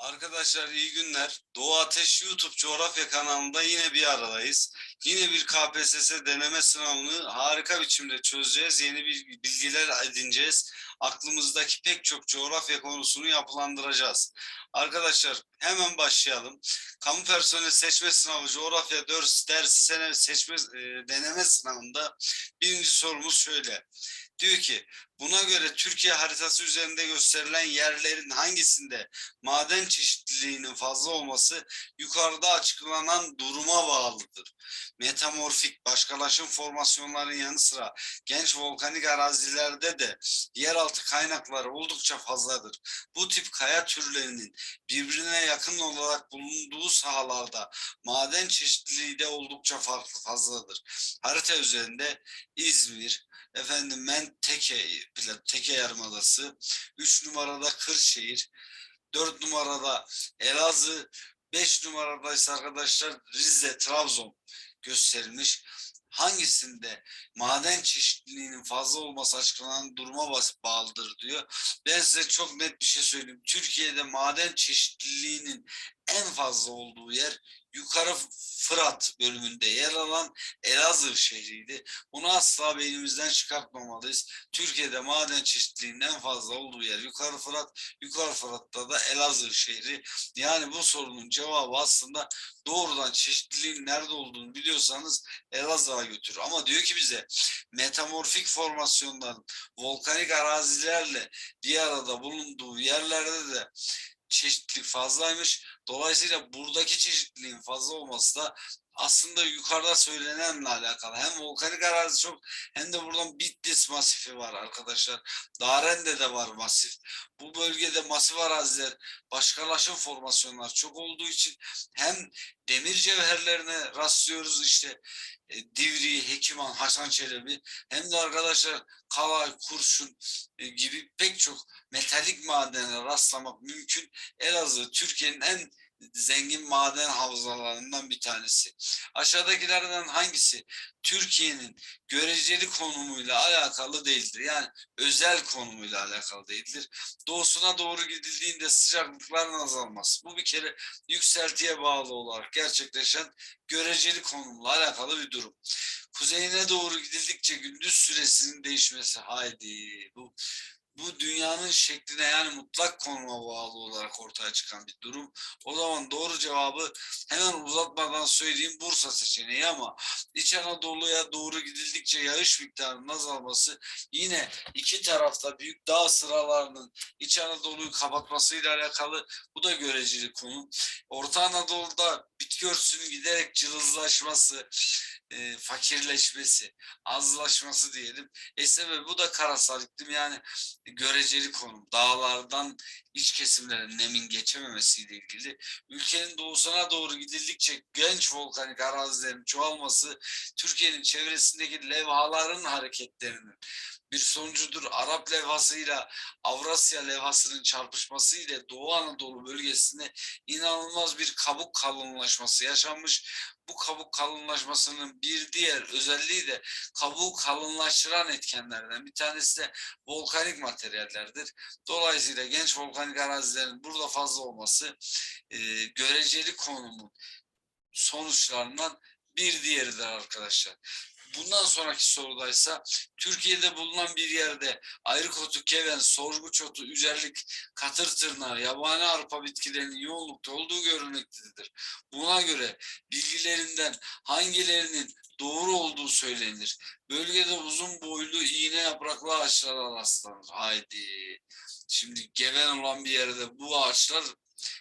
Arkadaşlar iyi günler. Doğu Ateş YouTube coğrafya kanalında yine bir aradayız. Yine bir KPSS deneme sınavını harika biçimde çözeceğiz. Yeni bir bilgiler edineceğiz. Aklımızdaki pek çok coğrafya konusunu yapılandıracağız. Arkadaşlar hemen başlayalım. Kamu personeli seçme sınavı coğrafya ders, ders sene seçme e, deneme sınavında birinci sorumuz şöyle. Diyor ki buna göre Türkiye haritası üzerinde gösterilen yerlerin hangisinde maden çeşitliliğinin fazla olması yukarıda açıklanan duruma bağlıdır. Metamorfik başkalaşım formasyonların yanı sıra genç volkanik arazilerde de yeraltı kaynakları oldukça fazladır. Bu tip kaya türlerinin birbirine yakın olarak bulunduğu sahalarda maden çeşitliliği de oldukça farklı fazladır. Harita üzerinde İzmir, efendim Menteke, Teke Yarımadası, 3 numarada Kırşehir, 4 numarada Elazığ, 5 numarada ise arkadaşlar Rize, Trabzon gösterilmiş. Hangisinde maden çeşitliliğinin fazla olması açıklanan duruma bağlıdır diyor. Ben size çok net bir şey söyleyeyim. Türkiye'de maden çeşitliliğinin en fazla olduğu yer yukarı Fırat bölümünde yer alan Elazığ şehriydi. Bunu asla beynimizden çıkartmamalıyız. Türkiye'de maden çeşitliliğinin en fazla olduğu yer yukarı Fırat, yukarı Fırat'ta da Elazığ şehri. Yani bu sorunun cevabı aslında doğrudan çeşitliliğin nerede olduğunu biliyorsanız Elazığ'a götür. Ama diyor ki bize metamorfik formasyonların volkanik arazilerle bir arada bulunduğu yerlerde de çeşitlilik fazlaymış. Dolayısıyla buradaki çeşitliliğin fazla olması da aslında yukarıda söylenenle alakalı. Hem volkanik arazi çok hem de buradan Bitlis masifi var arkadaşlar. Daren'de de var masif. Bu bölgede masif araziler, başkalaşım formasyonlar çok olduğu için hem demir cevherlerine rastlıyoruz işte e, Divri, Hekiman, Hasan Çelebi hem de arkadaşlar Kalay, Kurşun e, gibi pek çok metalik madene rastlamak mümkün. Elazığ Türkiye'nin en zengin maden havzalarından bir tanesi. Aşağıdakilerden hangisi Türkiye'nin göreceli konumuyla alakalı değildir? Yani özel konumuyla alakalı değildir. Doğusuna doğru gidildiğinde sıcaklıkların azalması. Bu bir kere yükseltiye bağlı olarak gerçekleşen göreceli konumla alakalı bir durum. Kuzeyine doğru gidildikçe gündüz süresinin değişmesi. Haydi bu bu dünyanın şekline yani mutlak konuma bağlı olarak ortaya çıkan bir durum. O zaman doğru cevabı hemen uzatmadan söyleyeyim Bursa seçeneği ama İç Anadolu'ya doğru gidildikçe yağış miktarının azalması yine iki tarafta büyük dağ sıralarının İç Anadolu'yu kapatmasıyla alakalı bu da göreceli konu. Orta Anadolu'da bitki örtüsünün giderek cılızlaşması, e, fakirleşmesi, azlaşması diyelim. E sebebi bu da karasal iklim yani göreceli konum. Dağlardan iç kesimlerin nemin geçememesiyle ilgili. Ülkenin doğusuna doğru gidildikçe genç volkanik arazilerin çoğalması Türkiye'nin çevresindeki levhaların hareketlerinin bir sonucudur. Arap levhasıyla Avrasya levhasının çarpışması ile Doğu Anadolu bölgesinde inanılmaz bir kabuk kalınlaşması yaşanmış. Bu kabuk kalınlaşmasının bir diğer özelliği de kabuğu kalınlaştıran etkenlerden bir tanesi de volkanik materyallerdir. Dolayısıyla genç volkanik arazilerin burada fazla olması e, göreceli konumun sonuçlarından bir diğeridir arkadaşlar. Bundan sonraki sorudaysa Türkiye'de bulunan bir yerde ayrıkotu, keven, sorguç otu, üzerlik, katır tırnağı, yabani arpa bitkilerinin yoğunlukta olduğu görülmektedir. Buna göre bilgilerinden hangilerinin doğru olduğu söylenir. Bölgede uzun boylu iğne yapraklı ağaçlara rastlanır. Haydi. Şimdi geven olan bir yerde bu ağaçlar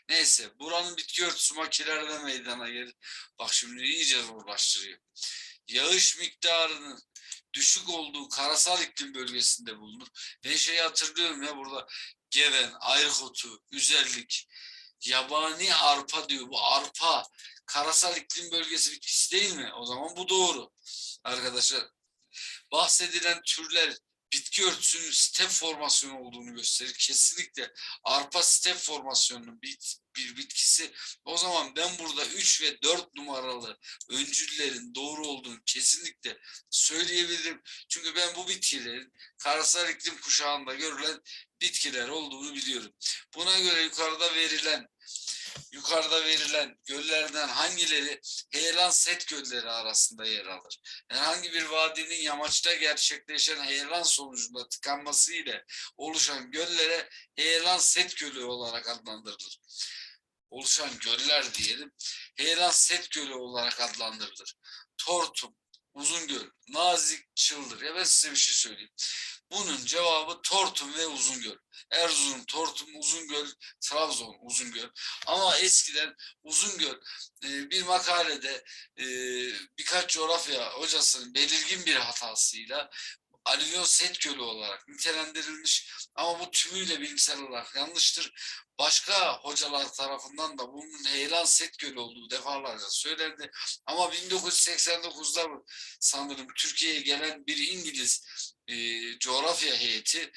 neyse buranın bitki örtüsü makinelerde meydana gelir. Bak şimdi iyice zorlaştırıyor yağış miktarının düşük olduğu karasal iklim bölgesinde bulunur. Ben şeyi hatırlıyorum ya burada geven, ayrıkotu, üzerlik, yabani arpa diyor. Bu arpa karasal iklim bölgesi bitkisi değil mi? O zaman bu doğru. Arkadaşlar bahsedilen türler bitki örtüsünün step formasyonu olduğunu gösterir. Kesinlikle arpa step formasyonunun bir, bir bitkisi. O zaman ben burada 3 ve 4 numaralı öncüllerin doğru olduğunu kesinlikle söyleyebilirim. Çünkü ben bu bitkilerin karasal iklim kuşağında görülen bitkiler olduğunu biliyorum. Buna göre yukarıda verilen yukarıda verilen göllerden hangileri heyelan set gölleri arasında yer alır? Herhangi bir vadinin yamaçta gerçekleşen heyelan sonucunda tıkanması ile oluşan göllere heyelan set gölü olarak adlandırılır. Oluşan göller diyelim heyelan set gölü olarak adlandırılır. Tortum, Uzungöl, Nazik, Çıldır. Ya ben size bir şey söyleyeyim. Bunun cevabı Tortum ve Uzungöl. Erzurum, Tortum, Uzungöl, Trabzon, Uzungöl. Ama eskiden Uzungöl e, bir makalede e, birkaç coğrafya hocasının belirgin bir hatasıyla alüvyon set gölü olarak nitelendirilmiş ama bu tümüyle bilimsel olarak yanlıştır. Başka hocalar tarafından da bunun heyelan set gölü olduğu defalarca söylendi. Ama 1989'da sanırım Türkiye'ye gelen bir İngiliz e, coğrafya heyeti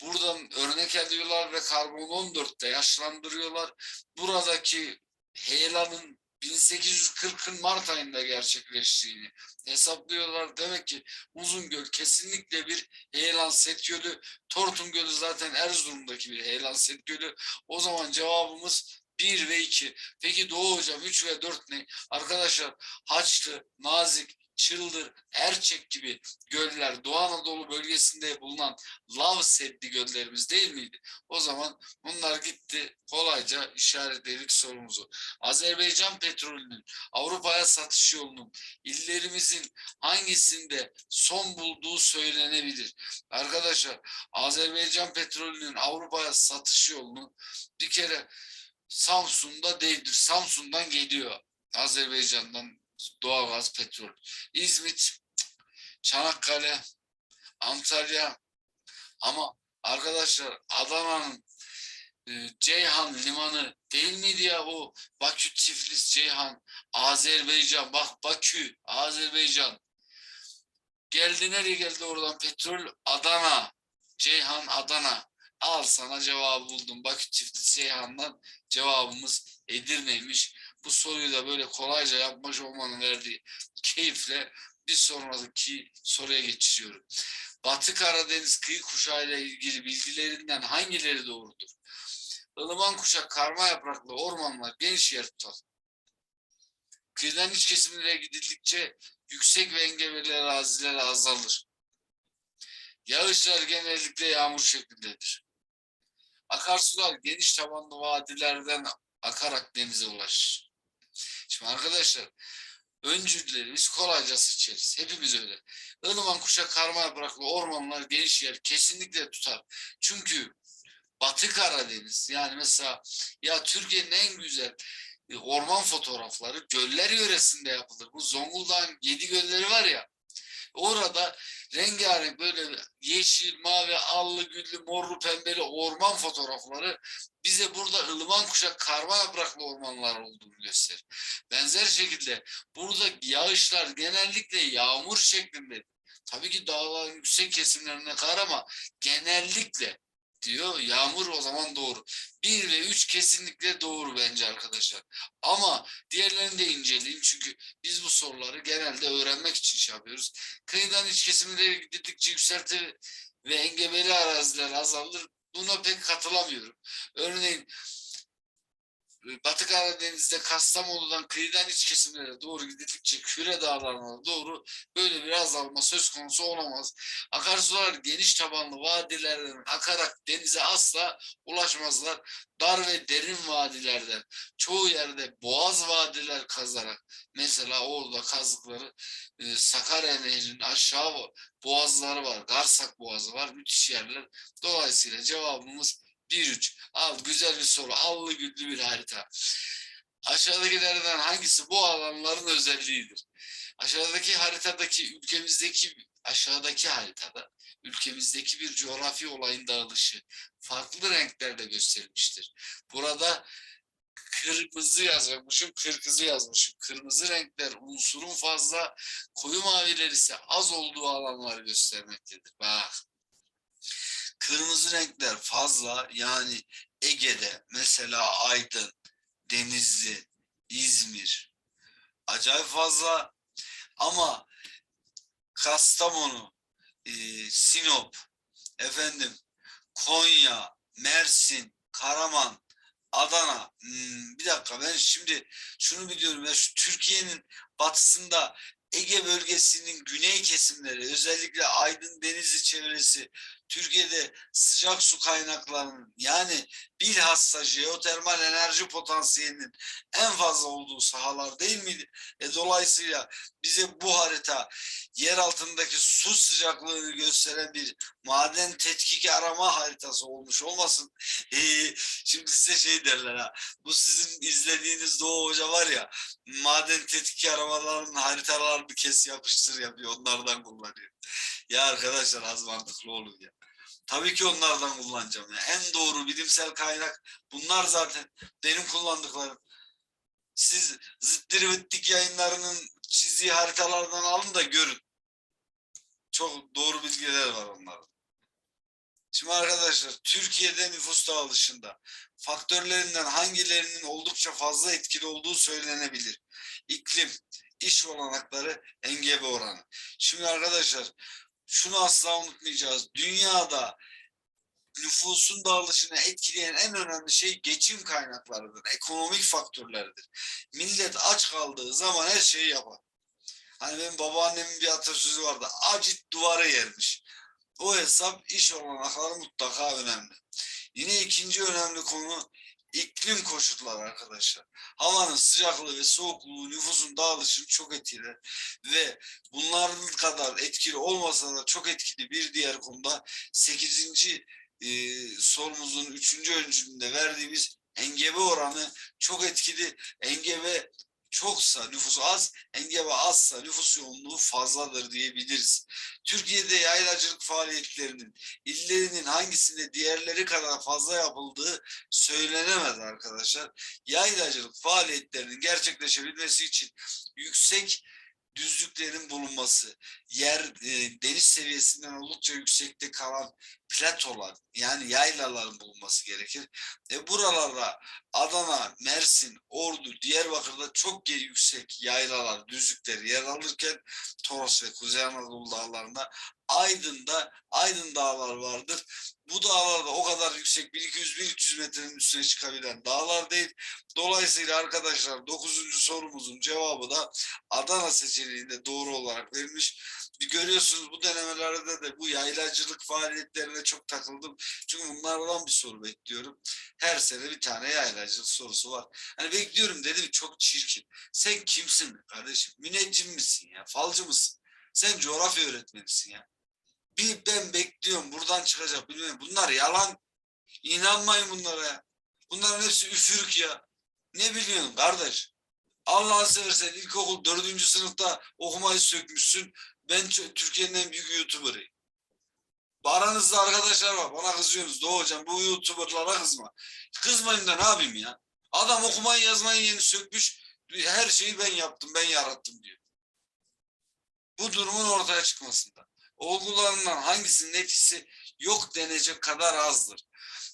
buradan örnek ediyorlar ve karbon 14'te yaşlandırıyorlar. Buradaki heyelanın 1840'ın Mart ayında gerçekleştiğini hesaplıyorlar. Demek ki Uzungöl kesinlikle bir heyelan set gölü. Tortum Gölü zaten Erzurum'daki bir heyelan set gölü. O zaman cevabımız 1 ve 2. Peki Doğu Hocam 3 ve 4 ne? Arkadaşlar Haçlı, Nazik, Çıldır, Erçek gibi göller Doğu Anadolu bölgesinde bulunan lav setli göllerimiz değil miydi? O zaman bunlar gitti kolayca işaretledik sorumuzu. Azerbaycan petrolünün Avrupa'ya satış yolunun illerimizin hangisinde son bulduğu söylenebilir? Arkadaşlar Azerbaycan petrolünün Avrupa'ya satış yolunu bir kere Samsun'da değildir. Samsun'dan geliyor. Azerbaycan'dan doğalgaz, petrol. İzmit, Çanakkale, Antalya. Ama arkadaşlar Adana'nın e, Ceyhan limanı değil miydi ya o Bakü Tiflis Ceyhan Azerbaycan. Bak Bakü Azerbaycan. Geldi nereye geldi oradan? Petrol Adana Ceyhan Adana. Al sana cevabı buldum. Bakü Tiflis Ceyhan'dan cevabımız Edirne'ymiş bu soruyu da böyle kolayca yapmış olmanın verdiği keyifle bir sonraki soruya geçiyorum. Batı Karadeniz kıyı kuşağı ile ilgili bilgilerinden hangileri doğrudur? Ilıman kuşak karma yapraklı ormanlar geniş yer tutar. Kıyıdan iç kesimlere gidildikçe yüksek ve engebeli araziler azalır. Yağışlar genellikle yağmur şeklindedir. Akarsular geniş tabanlı vadilerden akarak denize ulaşır. Şimdi arkadaşlar öncülleri biz kolayca seçeriz. Hepimiz öyle. Ilıman kuşak karma yapraklı ormanlar geniş yer kesinlikle tutar. Çünkü Batı Karadeniz yani mesela ya Türkiye'nin en güzel e, orman fotoğrafları göller yöresinde yapılır. Bu Zonguldak'ın yedi gölleri var ya orada rengarenk böyle yeşil, mavi, allı, güllü, morlu, pembeli orman fotoğrafları bize burada ılıman kuşak karma yapraklı ormanlar olduğunu gösterir. Benzer şekilde burada yağışlar genellikle yağmur şeklinde. Tabii ki dağların yüksek kesimlerine kar ama genellikle diyor. Yağmur o zaman doğru. 1 ve 3 kesinlikle doğru bence arkadaşlar. Ama diğerlerini de inceleyin. Çünkü biz bu soruları genelde öğrenmek için şey yapıyoruz. Kıyıdan iç kesimlere gidildikçe yükselti ve engebeli araziler azalır. Buna pek katılamıyorum. Örneğin Batı Karadeniz'de Kastamonu'dan kıyıdan iç kesimlere doğru gidildikçe küre dağlarına doğru böyle bir azalma söz konusu olamaz. Akarsular geniş tabanlı vadilerden akarak denize asla ulaşmazlar. Dar ve derin vadilerden çoğu yerde boğaz vadiler kazarak mesela orada kazdıkları e, Sakarya Nehri'nin aşağı boğazları var. Garsak Boğazı var. Müthiş yerler. Dolayısıyla cevabımız 1-3. Al güzel bir soru. Allı güllü bir harita. Aşağıdakilerden hangisi bu alanların özelliğidir? Aşağıdaki haritadaki ülkemizdeki aşağıdaki haritada ülkemizdeki bir coğrafi olayın dağılışı farklı renklerde gösterilmiştir. Burada kırmızı yazmışım, kırmızı yazmışım. Kırmızı renkler unsurun fazla, koyu maviler ise az olduğu alanları göstermektedir. Bak kırmızı renkler fazla yani Ege'de mesela Aydın, Denizli, İzmir acayip fazla ama Kastamonu, e, Sinop, efendim Konya, Mersin, Karaman, Adana. Hmm, bir dakika ben şimdi şunu biliyorum ya şu Türkiye'nin batısında Ege bölgesinin güney kesimleri özellikle Aydın Denizi çevresi Türkiye'de sıcak su kaynaklarının yani bilhassa jeotermal enerji potansiyelinin en fazla olduğu sahalar değil miydi? E, dolayısıyla bize bu harita yer altındaki su sıcaklığını gösteren bir maden tetkik arama haritası olmuş olmasın? E, şimdi size şey derler ha bu sizin izlediğiniz Doğu Hoca var ya maden tetkik aramalarının haritalarını kes yapıştır yapıyor onlardan kullanıyor. Ya arkadaşlar az mantıklı olun ya. Tabii ki onlardan kullanacağım ya. En doğru bilimsel kaynak bunlar zaten benim kullandıklarım. Siz zıttiri vıttik yayınlarının çizdiği haritalardan alın da görün. Çok doğru bilgiler var onlarda. Şimdi arkadaşlar Türkiye'de nüfus dağılışında faktörlerinden hangilerinin oldukça fazla etkili olduğu söylenebilir. İklim, iş olanakları, engebe oranı. Şimdi arkadaşlar şunu asla unutmayacağız. Dünyada nüfusun dağılışını etkileyen en önemli şey geçim kaynaklarıdır. Ekonomik faktörlerdir. Millet aç kaldığı zaman her şeyi yapar. Hani benim babaannemin bir atasözü vardı. Acit duvarı yermiş. O hesap iş olanakları mutlaka önemli. Yine ikinci önemli konu iklim koşulları arkadaşlar. Havanın sıcaklığı ve soğukluğu nüfusun dağılışını çok etkiler ve bunların kadar etkili olmasa da çok etkili bir diğer konuda 8. E, sorumuzun 3. öncülünde verdiğimiz engebe oranı çok etkili. Engebe çoksa nüfus az, engebe azsa nüfus yoğunluğu fazladır diyebiliriz. Türkiye'de yaylacılık faaliyetlerinin illerinin hangisinde diğerleri kadar fazla yapıldığı söylenemez arkadaşlar. Yaylacılık faaliyetlerinin gerçekleşebilmesi için yüksek düzlüklerin bulunması, yer e, deniz seviyesinden oldukça yüksekte kalan platolar yani yaylaların bulunması gerekir. E buralarda Adana, Mersin, Ordu, Diyarbakır'da çok yüksek yaylalar, düzlükler yer alırken Toros ve Kuzey Anadolu dağlarında Aydın'da Aydın dağlar vardır. Bu dağlarda o kadar yüksek 1200-1300 metrenin üstüne çıkabilen dağlar değil. Dolayısıyla arkadaşlar 9. sorumuzun cevabı da Adana seçeneğinde doğru olarak verilmiş. Görüyorsunuz bu denemelerde de bu yaylacılık faaliyetlerine çok takıldım. Çünkü bunlardan bir soru bekliyorum. Her sene bir tane yaylacılık sorusu var. Hani bekliyorum dedim çok çirkin. Sen kimsin kardeşim? Müneccim misin ya? Falcı mısın? Sen coğrafya öğretmenisin ya. Bir ben bekliyorum buradan çıkacak bilmiyorum. Bunlar yalan. İnanmayın bunlara ya. Bunların hepsi üfürük ya. Ne biliyorsun kardeş? Allah'ını seversen ilkokul dördüncü sınıfta okumayı sökmüşsün. Ben Türkiye'nin en büyük YouTuber'ıyım. Aranızda arkadaşlar var. Bana kızıyorsunuz. Doğu hocam bu YouTuber'lara kızma. Kızmayın da ne yapayım ya? Adam okumayı yazmayı yeni sökmüş. Her şeyi ben yaptım, ben yarattım diyor. Bu durumun ortaya çıkmasında. Olgularından hangisinin etkisi yok denecek kadar azdır.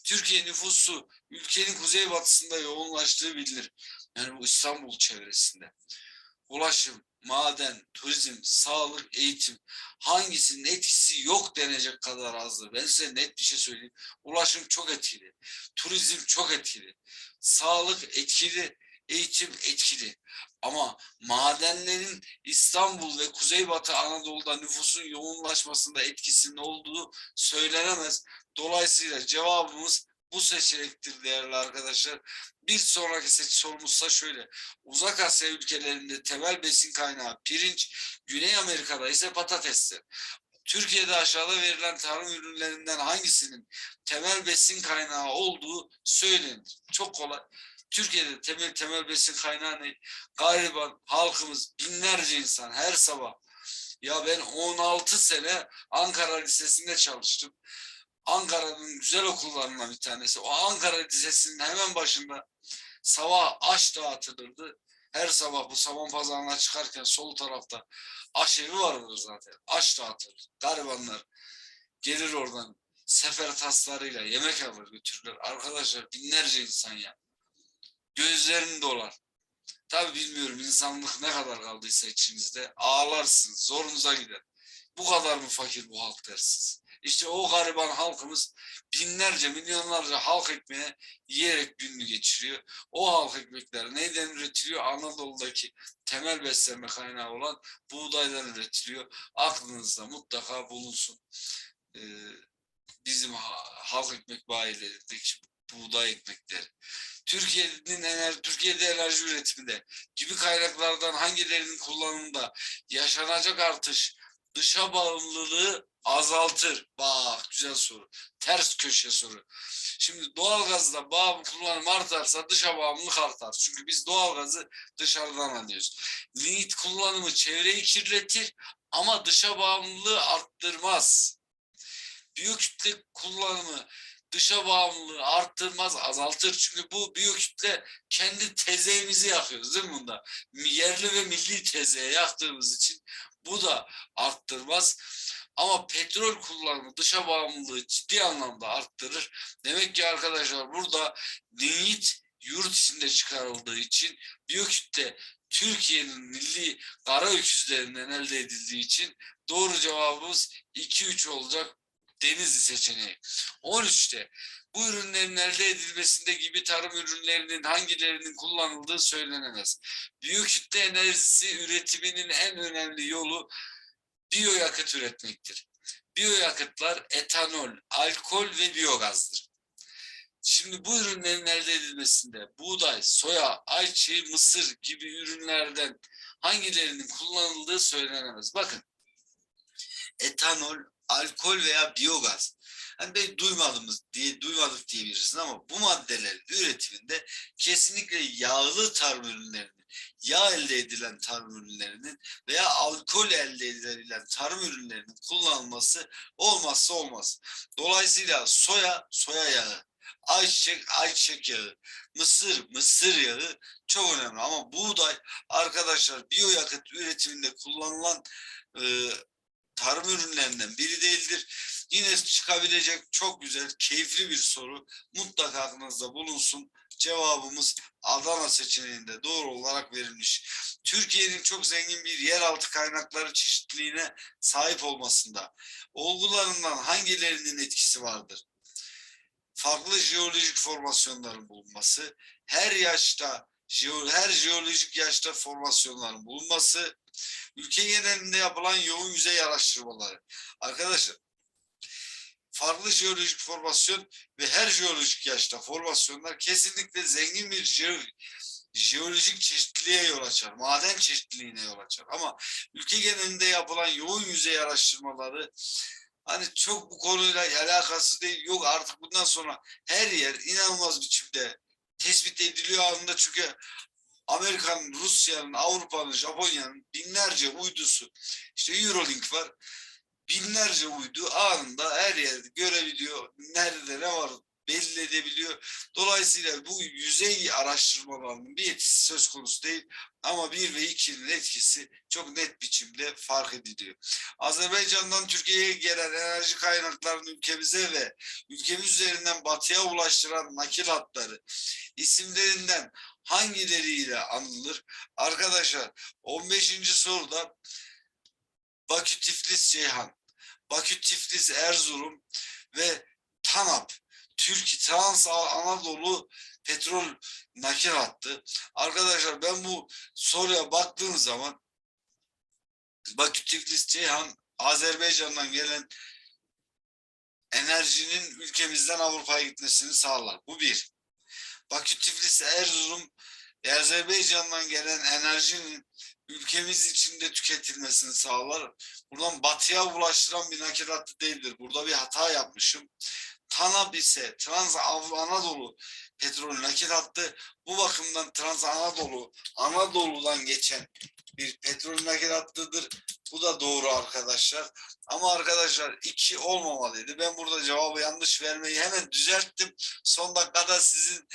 Türkiye nüfusu ülkenin kuzeybatısında yoğunlaştığı bilinir. Yani bu İstanbul çevresinde. Ulaşım, maden, turizm, sağlık, eğitim hangisinin etkisi yok denecek kadar azdır. Ben size net bir şey söyleyeyim. Ulaşım çok etkili. Turizm çok etkili. Sağlık etkili. Eğitim etkili. Ama madenlerin İstanbul ve Kuzeybatı Anadolu'da nüfusun yoğunlaşmasında etkisinin olduğu söylenemez. Dolayısıyla cevabımız bu seçenektir değerli arkadaşlar. Bir sonraki seçi sorumuzsa şöyle. Uzak Asya ülkelerinde temel besin kaynağı pirinç, Güney Amerika'da ise patatestir. Türkiye'de aşağıda verilen tarım ürünlerinden hangisinin temel besin kaynağı olduğu söylenir. Çok kolay. Türkiye'de temel temel besin kaynağı ne? Gariban halkımız binlerce insan her sabah. Ya ben 16 sene Ankara Lisesi'nde çalıştım. Ankara'nın güzel okullarından bir tanesi. O Ankara Lisesi'nin hemen başında sabah aş dağıtılırdı. Her sabah bu saman pazarına çıkarken sol tarafta aş evi vardır zaten. Aş dağıtılır. Garibanlar gelir oradan sefer taslarıyla yemek alır götürürler. Arkadaşlar binlerce insan ya. Gözlerini dolar. Tabi bilmiyorum insanlık ne kadar kaldıysa içinizde ağlarsınız. Zorunuza gider. Bu kadar mı fakir bu halk dersiniz. İşte o gariban halkımız binlerce, milyonlarca halk ekmeği yiyerek gününü geçiriyor. O halk ekmekler neyden üretiliyor? Anadolu'daki temel beslenme kaynağı olan buğdaydan üretiliyor. Aklınızda mutlaka bulunsun. Ee, bizim ha- halk ekmek bayilerindeki buğday ekmekleri. Türkiye'nin enerji, Türkiye'de enerji üretiminde gibi kaynaklardan hangilerinin kullanımında yaşanacak artış dışa bağımlılığı azaltır. Bak güzel soru. Ters köşe soru. Şimdi doğalgazda bağım kullanım artarsa dışa bağımlılık artar. Çünkü biz doğalgazı dışarıdan alıyoruz. Lignit kullanımı çevreyi kirletir ama dışa bağımlılığı arttırmaz. Biyokütle kullanımı dışa bağımlılığı arttırmaz, azaltır. Çünkü bu biyokütle kendi tezeyimizi yakıyoruz değil mi bunda? Yerli ve milli tezeye yaktığımız için bu da arttırmaz. Ama petrol kullanımı dışa bağımlılığı ciddi anlamda arttırır. Demek ki arkadaşlar burada lignit yurt içinde çıkarıldığı için biyokütle Türkiye'nin milli kara öküzlerinden elde edildiği için doğru cevabımız 2-3 olacak Denizli seçeneği. 13'te bu ürünlerin elde edilmesinde gibi tarım ürünlerinin hangilerinin kullanıldığı söylenemez. Biyokütle enerjisi üretiminin en önemli yolu biyoyakıt üretmektir. Biyoyakıtlar etanol, alkol ve biyogazdır. Şimdi bu ürünlerin elde edilmesinde buğday, soya, ayçiçeği, mısır gibi ürünlerden hangilerinin kullanıldığı söylenemez. Bakın etanol, alkol veya biyogaz. Hani ben duymadığımız diye duymadık diyebilirsin ama bu maddelerin üretiminde kesinlikle yağlı tarım ürünlerinin, yağ elde edilen tarım ürünlerinin veya alkol elde edilen tarım ürünlerinin kullanılması olmazsa olmaz. Dolayısıyla soya, soya yağı, ayçiçek, ayçiçek yağı, mısır, mısır yağı çok önemli. Ama buğday arkadaşlar biyoyakıt üretiminde kullanılan e, tarım ürünlerinden biri değildir. Yine çıkabilecek çok güzel, keyifli bir soru. Mutlaka aklınızda bulunsun. Cevabımız Adana seçeneğinde doğru olarak verilmiş. Türkiye'nin çok zengin bir yeraltı kaynakları çeşitliliğine sahip olmasında olgularından hangilerinin etkisi vardır? Farklı jeolojik formasyonların bulunması, her yaşta her jeolojik yaşta formasyonların bulunması, ülke genelinde yapılan yoğun yüzey araştırmaları. Arkadaşlar farklı jeolojik formasyon ve her jeolojik yaşta formasyonlar kesinlikle zengin bir jeo- jeolojik çeşitliliğe yol açar. Maden çeşitliliğine yol açar. Ama ülke genelinde yapılan yoğun yüzey araştırmaları hani çok bu konuyla alakası değil. Yok artık bundan sonra her yer inanılmaz biçimde tespit ediliyor anında çünkü Amerika'nın, Rusya'nın, Avrupa'nın, Japonya'nın binlerce uydusu işte Eurolink var. Binlerce uydu anında her yerde görebiliyor. Nerede ne var belli edebiliyor. Dolayısıyla bu yüzey araştırmalarının bir etkisi söz konusu değil. Ama bir ve ikinin etkisi çok net biçimde fark ediliyor. Azerbaycan'dan Türkiye'ye gelen enerji kaynaklarını ülkemize ve ülkemiz üzerinden batıya ulaştıran nakil hatları isimlerinden hangileriyle anılır? Arkadaşlar 15. soruda Bakü Tiflis Ceyhan, Bakü Tiflis Erzurum ve TANAP Türkiye Trans Anadolu petrol nakil hattı. Arkadaşlar ben bu soruya baktığım zaman Bakü Tiflis Ceyhan Azerbaycan'dan gelen enerjinin ülkemizden Avrupa'ya gitmesini sağlar. Bu bir. Bakü Tiflis Erzurum Azerbaycan'dan gelen enerjinin ülkemiz içinde tüketilmesini sağlar. Buradan batıya ulaştıran bir nakil hattı değildir. Burada bir hata yapmışım. TANAP ise Trans Anadolu petrol nakil hattı. Bu bakımdan Trans Anadolu Anadolu'dan geçen bir petrol nakil. Bu da doğru arkadaşlar. Ama arkadaşlar iki olmamalıydı. Ben burada cevabı yanlış vermeyi hemen düzelttim. Son dakikada sizin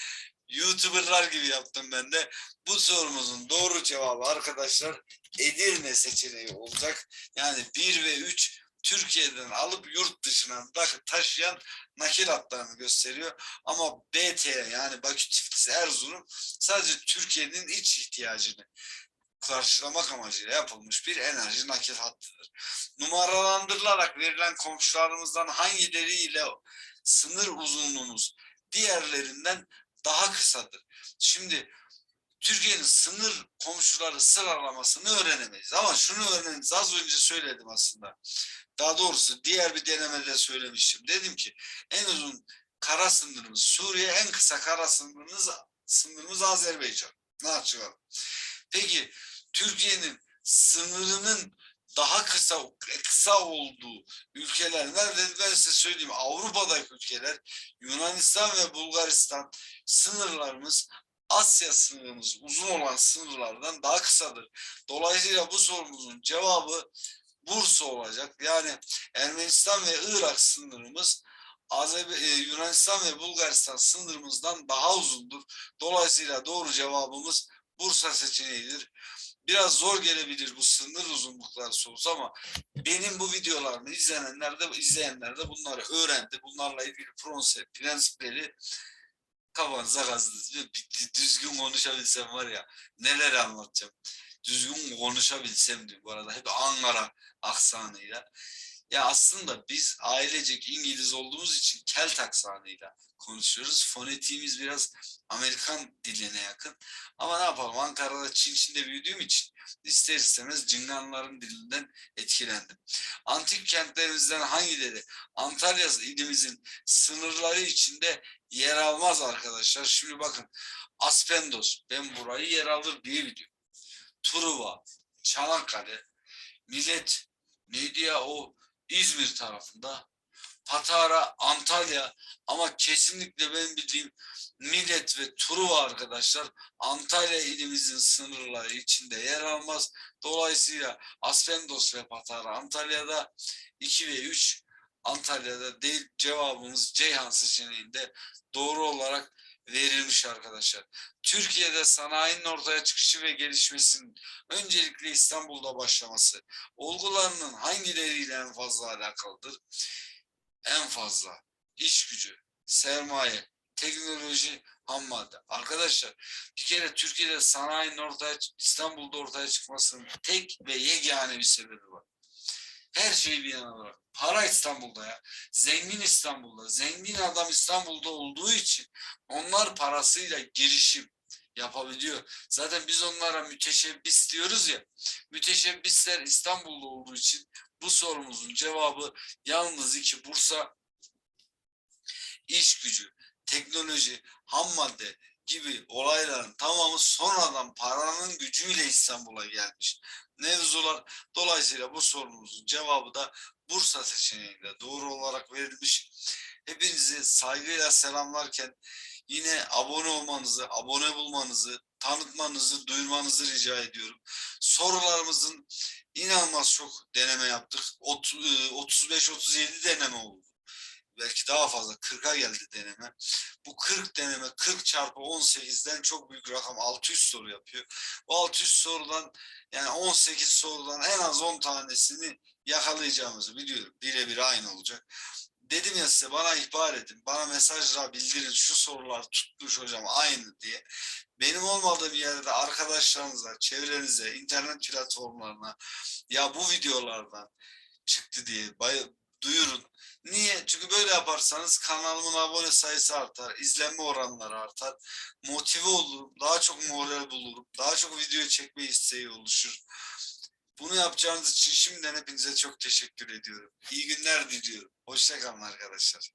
YouTuber'lar gibi yaptım ben de. Bu sorumuzun doğru cevabı arkadaşlar Edirne seçeneği olacak. Yani 1 ve 3 Türkiye'den alıp yurt dışına taşıyan nakil hatlarını gösteriyor. Ama BT yani Bakü Tiflis Erzurum sadece Türkiye'nin iç ihtiyacını karşılamak amacıyla yapılmış bir enerji nakil hattıdır. Numaralandırılarak verilen komşularımızdan hangileriyle sınır uzunluğumuz diğerlerinden daha kısadır. Şimdi Türkiye'nin sınır komşuları sıralamasını öğrenemeyiz. Ama şunu öğreniriz. Az önce söyledim aslında. Daha doğrusu diğer bir denemede söylemiştim. Dedim ki en uzun kara sınırımız Suriye, en kısa kara sınırımız, sınırımız Azerbaycan. Ne açıklayalım. Peki Türkiye'nin sınırının daha kısa kısa olduğu ülkeler nerede? Ben size söyleyeyim. Avrupa'daki ülkeler Yunanistan ve Bulgaristan sınırlarımız Asya sınırımız uzun olan sınırlardan daha kısadır. Dolayısıyla bu sorumuzun cevabı Bursa olacak. Yani Ermenistan ve Irak sınırımız Azerbe- e, Yunanistan ve Bulgaristan sınırımızdan daha uzundur. Dolayısıyla doğru cevabımız Bursa seçeneğidir. Biraz zor gelebilir bu sınır uzunlukları sorusu ama benim bu videolarımı izleyenler de izleyenler de bunları öğrendi. Bunlarla ilgili pronse, prensipleri kafanıza kazdınız. Düzgün konuşabilsem var ya neler anlatacağım. Düzgün konuşabilsem diyor bu arada. Hep Ankara aksanıyla. Ya aslında biz ailecek İngiliz olduğumuz için Kelt aksanıyla konuşuyoruz. Fonetiğimiz biraz Amerikan diline yakın. Ama ne yapalım Ankara'da Çin Çin'de büyüdüğüm için ister istemez Cinganların dilinden etkilendim. Antik kentlerimizden hangileri Antalya ilimizin sınırları içinde yer almaz arkadaşlar. Şimdi bakın Aspendos ben burayı yer alır diye biliyorum. Truva, Çanakkale, Millet, neydi ya o İzmir tarafında, Patara, Antalya ama kesinlikle ben bildiğim Millet ve Truva arkadaşlar Antalya ilimizin sınırları içinde yer almaz. Dolayısıyla Aspendos ve Patara Antalya'da 2 ve 3 Antalya'da değil cevabımız Ceyhan seçeneğinde doğru olarak verilmiş arkadaşlar. Türkiye'de sanayinin ortaya çıkışı ve gelişmesinin öncelikle İstanbul'da başlaması olgularının hangileriyle en fazla alakalıdır? En fazla iş gücü, sermaye, teknoloji, ham madde. Arkadaşlar bir kere Türkiye'de sanayinin ortaya İstanbul'da ortaya çıkmasının tek ve yegane bir sebebi var. Her şeyi bir yana bırak. Para İstanbul'da ya. Zengin İstanbul'da. Zengin adam İstanbul'da olduğu için onlar parasıyla girişim yapabiliyor. Zaten biz onlara müteşebbis diyoruz ya. Müteşebbisler İstanbul'da olduğu için bu sorumuzun cevabı yalnız iki Bursa iş gücü, teknoloji, ham madde gibi olayların tamamı sonradan paranın gücüyle İstanbul'a gelmiş mevzular. Dolayısıyla bu sorumuzun cevabı da Bursa seçeneğinde doğru olarak verilmiş. Hepinizi saygıyla selamlarken yine abone olmanızı, abone bulmanızı, tanıtmanızı, duyurmanızı rica ediyorum. Sorularımızın inanılmaz çok deneme yaptık. Ot- e, 35-37 deneme oldu. Belki daha fazla 40'a geldi deneme. Bu 40 deneme 40 çarpı 18'den çok büyük rakam 600 soru yapıyor. Bu 600 sorudan yani 18 sorudan en az 10 tanesini yakalayacağımızı biliyorum. Birebir aynı olacak. Dedim ya size bana ihbar edin. Bana mesajla bildirin şu sorular tutmuş hocam aynı diye. Benim olmadığım yerde arkadaşlarınıza, çevrenize, internet platformlarına ya bu videolardan çıktı diye duyurun. Niye? Çünkü böyle yaparsanız kanalımın abone sayısı artar, izlenme oranları artar, motive olurum, daha çok moral bulurum, daha çok video çekme isteği oluşur. Bunu yapacağınız için şimdiden hepinize çok teşekkür ediyorum. İyi günler diliyorum. Hoşçakalın arkadaşlar.